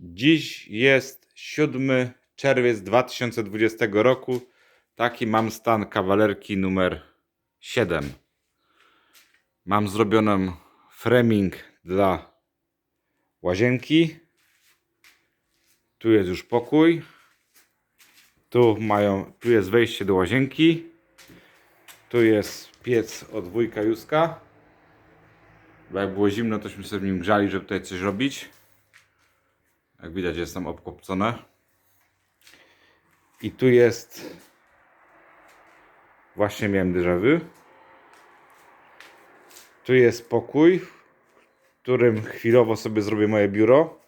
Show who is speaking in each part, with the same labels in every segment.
Speaker 1: Dziś jest 7 czerwiec 2020 roku. Taki mam stan kawalerki numer 7. Mam zrobioną framing dla łazienki. Tu jest już pokój. Tu mają, tu jest wejście do łazienki. Tu jest piec od wujka Józka. Bo jak było zimno, tośmy sobie w nim grzali, żeby tutaj coś robić. Jak widać jest tam obkopcone. I tu jest... Właśnie miałem déjà. Tu jest pokój, w którym chwilowo sobie zrobię moje biuro.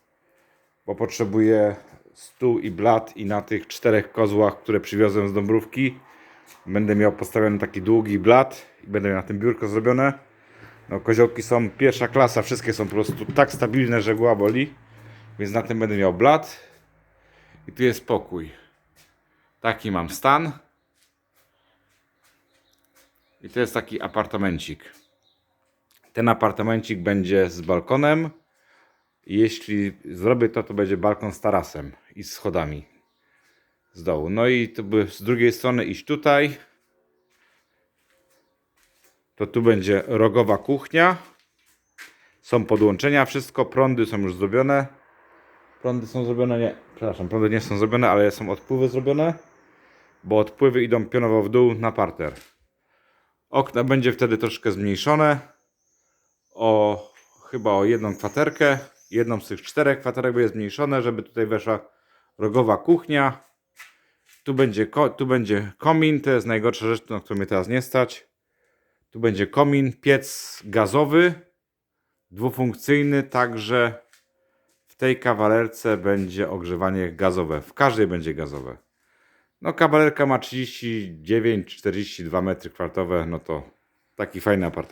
Speaker 1: Bo potrzebuję stół i blat i na tych czterech kozłach, które przywiozłem z Dąbrówki będę miał postawiony taki długi blat i będę miał na tym biurko zrobione. No koziołki są pierwsza klasa, wszystkie są po prostu tak stabilne, że głowa boli. Więc na tym będę miał blat. I tu jest pokój. Taki mam stan. I to jest taki apartamencik. Ten apartamencik będzie z balkonem. Jeśli zrobię to, to będzie balkon z tarasem i z schodami z dołu. No i to by z drugiej strony iść tutaj. To tu będzie rogowa kuchnia. Są podłączenia, wszystko, prądy są już zrobione. Prądy są zrobione, nie, przepraszam, prądy nie są zrobione, ale są odpływy zrobione. Bo odpływy idą pionowo w dół na parter. Okna będzie wtedy troszkę zmniejszone. O chyba o jedną kwaterkę. Jedną z tych czterech kwaterek będzie zmniejszone, żeby tutaj weszła rogowa kuchnia. Tu będzie, tu będzie komin, to jest najgorsza rzecz, na którą mnie teraz nie stać. Tu będzie komin, piec gazowy, dwufunkcyjny, także tej kawalerce będzie ogrzewanie gazowe. W każdej będzie gazowe. No kawalerka ma 39-42 metry kwadratowe, no to taki fajny apartament.